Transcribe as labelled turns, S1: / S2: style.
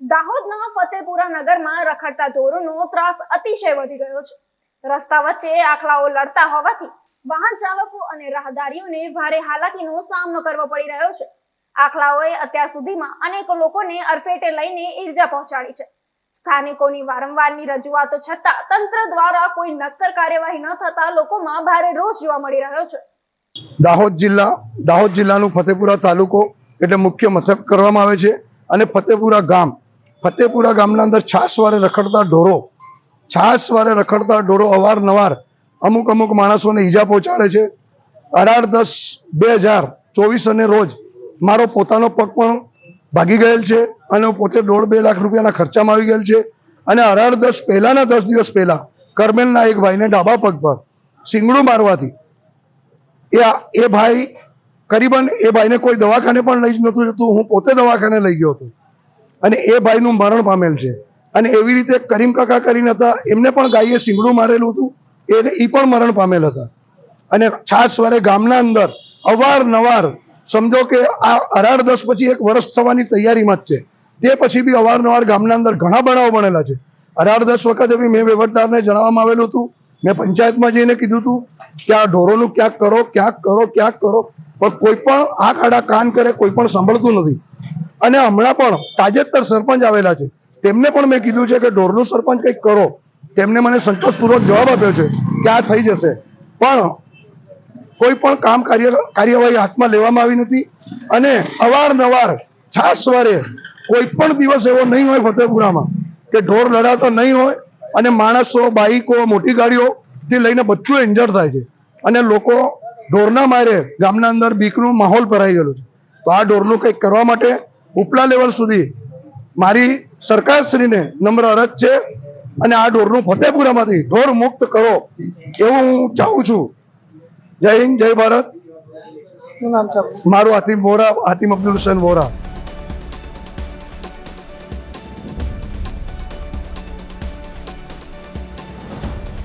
S1: દાહોદના ફતેપુરા નગરમાં રખડતા ઢોરોનો ત્રાસ અતિશય વધી ગયો છે. રસ્તા વચ્ચે આખલાઓ લડતા હોવાથી વાહન ચાલકો અને રાહદારીઓને ભારે હાલાકીનો સામનો કરવો પડી રહ્યો છે. આખલાઓએ અત્યાર સુધીમાં અનેક લોકોને અરફેટે લઈને ઈજા પહોંચાડી છે. સ્થાનિકોની વારંવારની રજૂઆતો છતાં તંત્ર દ્વારા કોઈ નક્કર કાર્યવાહી ન થતા લોકોમાં ભારે રોષ જોવા મળી રહ્યો છે.
S2: દાહોદ જિલ્લા, દાહોદ જિલ્લાનું ફતેપુરા તાલુકો એટલે મુખ્ય મથક કરવામાં આવે છે અને ફતેપુરા ગામ ફતેપુરા ગામના અંદર છાસ વારે રખડતા ઢોરો છાસવારે રખડતા ઢોરો અવારનવાર અમુક અમુક માણસોને ઈજા પહોંચાડે છે. અઢાર દસ બે હજાર ચોવીસ અને રોજ મારો પોતાનો પગ પણ ભાગી ગયેલ છે અને હું પોતે દોઢ બે લાખ રૂપિયાના ખર્ચામાં આવી ગયેલ છે અને અઢાર દસ પહેલાના દસ દિવસ પહેલા કરમેલના એક ભાઈને ડાબા પગ પર સિંગડું મારવાથી એ એ ભાઈ કરીબન એ ભાઈને કોઈ દવાખાને પણ લઈ જ નહોતું જતું, હું પોતે દવાખાને લઈ ગયો હતો. અને એ ભાઈનું મરણ પામેલ છે. અને એવી રીતે કરીમ કાકા કરીને હતા, એમને પણ ગાયે સિંગડું મારેલું હતું એટલે એ પણ મરણ પામેલ હતા. અને છાસ વારે ગામના અંદર અવારનવાર, સમજો કે આ અઢાર દસ પછી એક વર્ષ થવાની તૈયારીમાં જ છે. તે પછી બી અવારનવાર ગામના અંદર ઘણા બનાવો બનેલા છે. અઢાર દસ વખતે બી મેં વહીવટદારને જણાવવામાં આવેલું હતું. મેં પંચાયતમાં જઈને કીધું હતું કે આ ઢોરોનું ક્યાંક કરો ક્યાંક કરો ક્યાંક કરો, પણ કોઈ પણ આ ખાડા કાન કરે, કોઈ પણ સાંભળતું નથી. અને હમણાં પણ તાજેતર સરપંચ આવેલા છે. તેમને પણ મેં કીધું છે કે ઢોરનું સરપંચ કંઈક કરો. તેમને મને સંતોષપૂર્વક જવાબ આપ્યો છે કે આ થઈ જશે. પણ કોઈ પણ કામ કાર્ય, કાર્યવાહી હાથમાં લેવામાં આવી નથી અને અવારનવાર છાસવારે કોઈ પણ દિવસ એવો નહીં હોય ફતેપુરામાં કે ઢોર લડાતો નહીં હોય અને માણસો, બાઈકો, મોટી ગાડીઓ થી લઈને બધું ઇન્જર થાય છે. અને લોકો ઢોરના મારે ગામના અંદર બીકનું માહોલ ભરાઈ ગયેલું છે. તો આ ઢોરનું કંઈક કરવા માટે ઉપલા લેવલ સુધી મારી સરકારશ્રીને નમ્ર અરજ છે અને આ ઢોરનું ફતેપુરામાંથી ઢોર મુક્ત કરો એવું હું ચાહું છું. જય હિન્દ જય ભારત? મારું હાતિમ વોરા હાતિમ અબ્દુલ હુસેન વોરા